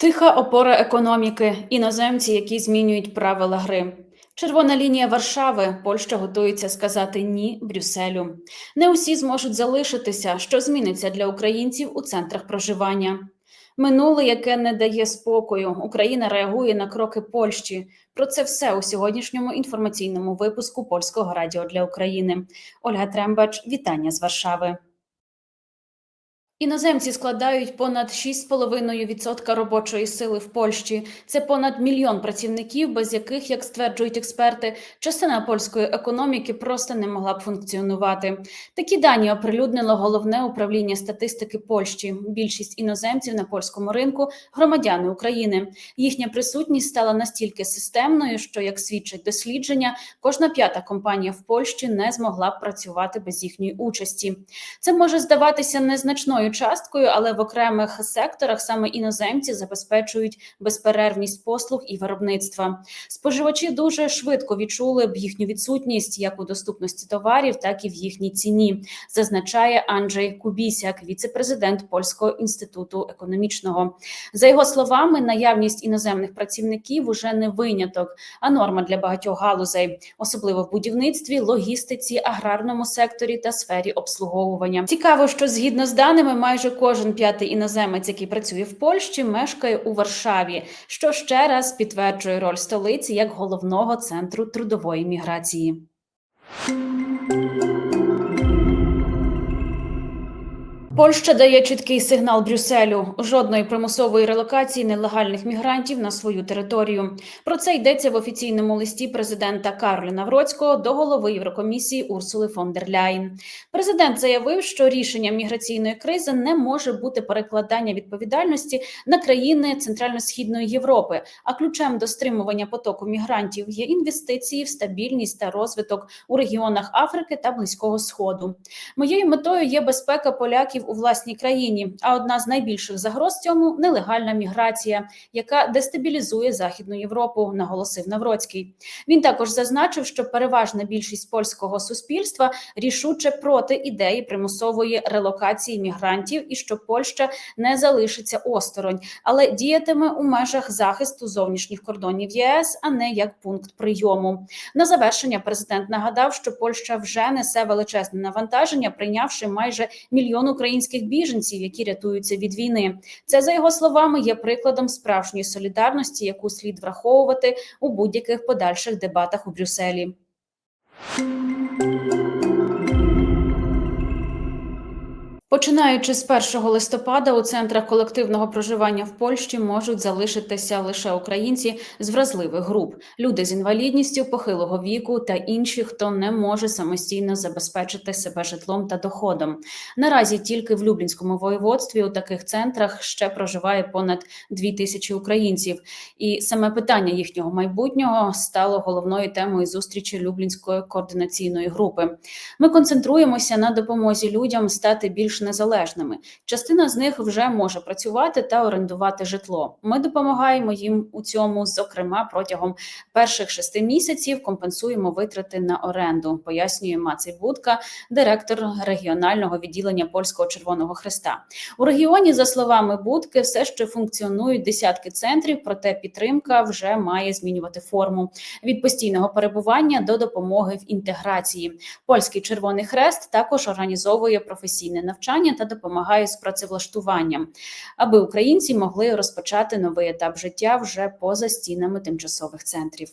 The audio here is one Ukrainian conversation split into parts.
Тиха опора економіки, іноземці, які змінюють правила гри. Червона лінія Варшави. Польща готується сказати ні Брюсселю. Не усі зможуть залишитися, що зміниться для українців у центрах проживання. Минуле, яке не дає спокою, Україна реагує на кроки Польщі. Про це все у сьогоднішньому інформаційному випуску Польського радіо для України. Ольга Трембач, вітання з Варшави. Іноземці складають понад 6,5% робочої сили в Польщі. Це понад мільйон працівників, без яких, як стверджують експерти, частина польської економіки просто не могла б функціонувати. Такі дані оприлюднило головне управління статистики Польщі. Більшість іноземців на польському ринку громадяни України. Їхня присутність стала настільки системною, що, як свідчать дослідження, кожна п'ята компанія в Польщі не змогла б працювати без їхньої участі. Це може здаватися незначною часткою, але в окремих секторах саме іноземці забезпечують безперервність послуг і виробництва. Споживачі дуже швидко відчули б їхню відсутність як у доступності товарів, так і в їхній ціні, зазначає Анджей Кубісяк, віце-президент Польського інституту економічного. За його словами, наявність іноземних працівників уже не виняток, а норма для багатьох галузей, особливо в будівництві, логістиці, аграрному секторі та сфері обслуговування. Цікаво, що згідно з даними, майже кожен п'ятий іноземець, який працює в Польщі, мешкає у Варшаві, що ще раз підтверджує роль столиці як головного центру трудової міграції. Польща дає чіткий сигнал Брюсселю: жодної примусової релокації нелегальних мігрантів на свою територію. Про це йдеться в офіційному листі президента Карля Навроцького до голови Єврокомісії Урсули фон дер Ляєн. Президент заявив, що рішення міграційної кризи не може бути перекладання відповідальності на країни Центрально-східної Європи. А ключем до стримування потоку мігрантів є інвестиції в стабільність та розвиток у регіонах Африки та Близького Сходу. Моєю метою є безпека поляків у власній країні. А одна з найбільших загроз цьому нелегальна міграція, яка дестабілізує Західну Європу, наголосив Навроцький. Він також зазначив, що переважна більшість польського суспільства рішуче проти ідеї примусової релокації мігрантів і що Польща не залишиться осторонь, але діятиме у межах захисту зовнішніх кордонів ЄС, а не як пункт прийому. На завершення президент нагадав, що Польща вже несе величезне навантаження, прийнявши майже мільйон українських біженців, які рятуються від війни. Це за його словами є прикладом справжньої солідарності, яку слід враховувати у будь-яких подальших дебатах у Брюсселі. Починаючи з 1 листопада у центрах колективного проживання в Польщі можуть залишитися лише українці з вразливих груп, люди з інвалідністю, похилого віку та інші, хто не може самостійно забезпечити себе житлом та доходом. Наразі тільки в Люблінському воєводстві у таких центрах ще проживає понад дві тисячі українців, і саме питання їхнього майбутнього стало головною темою зустрічі Люблінської координаційної групи. Ми концентруємося на допомозі людям стати більш незалежними. Частина з них вже може працювати та орендувати житло. Ми допомагаємо їм у цьому, зокрема, протягом перших шести місяців компенсуємо витрати на оренду. Пояснює Мацей Будка, директор регіонального відділення польського Червоного Христа. У регіоні, за словами Будки, все ще функціонують десятки центрів, проте підтримка вже має змінювати форму від постійного перебування до допомоги в інтеграції. Польський Червоний Хрест також організовує професійне навчання та допомагає з працевлаштуванням, аби українці могли розпочати новий етап життя вже поза стінами тимчасових центрів.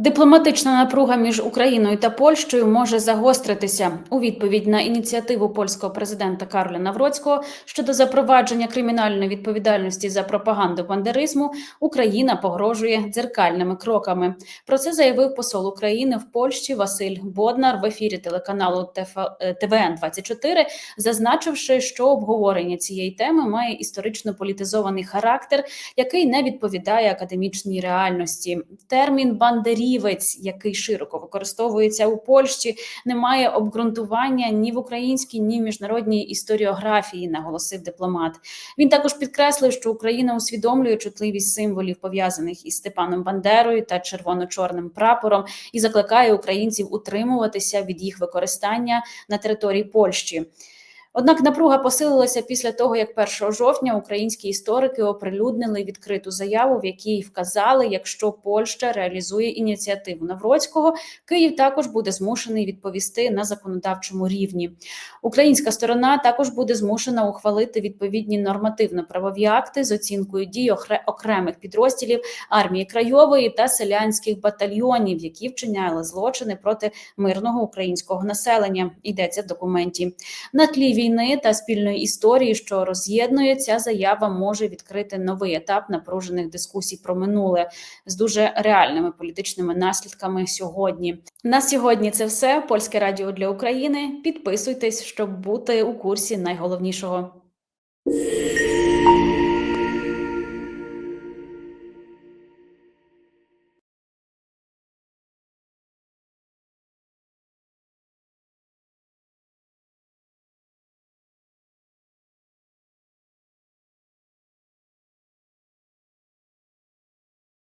Дипломатична напруга між Україною та Польщею може загостритися у відповідь на ініціативу польського президента Карля Навроцького щодо запровадження кримінальної відповідальності за пропаганду бандеризму. Україна погрожує дзеркальними кроками. Про це заявив посол України в Польщі Василь Боднар в ефірі телеканалу ТВН 24 зазначивши, що обговорення цієї теми має історично політизований характер, який не відповідає академічній реальності. Термін бандері бандерівець, який широко використовується у Польщі, не має обґрунтування ні в українській, ні в міжнародній історіографії, наголосив дипломат. Він також підкреслив, що Україна усвідомлює чутливість символів пов'язаних із Степаном Бандерою та червоно-чорним прапором, і закликає українців утримуватися від їх використання на території Польщі. Однак напруга посилилася після того, як 1 жовтня українські історики оприлюднили відкриту заяву, в якій вказали, якщо Польща реалізує ініціативу Навроцького, Київ також буде змушений відповісти на законодавчому рівні. Українська сторона також буде змушена ухвалити відповідні нормативно-правові акти з оцінкою дій окремих підрозділів армії Крайової та селянських батальйонів, які вчиняли злочини проти мирного українського населення. Йдеться в документі. На тлі війни та спільної історії, що роз'єднує, ця заява може відкрити новий етап напружених дискусій про минуле з дуже реальними політичними наслідками сьогодні. На сьогодні це все. Польське радіо для України. Підписуйтесь, щоб бути у курсі найголовнішого.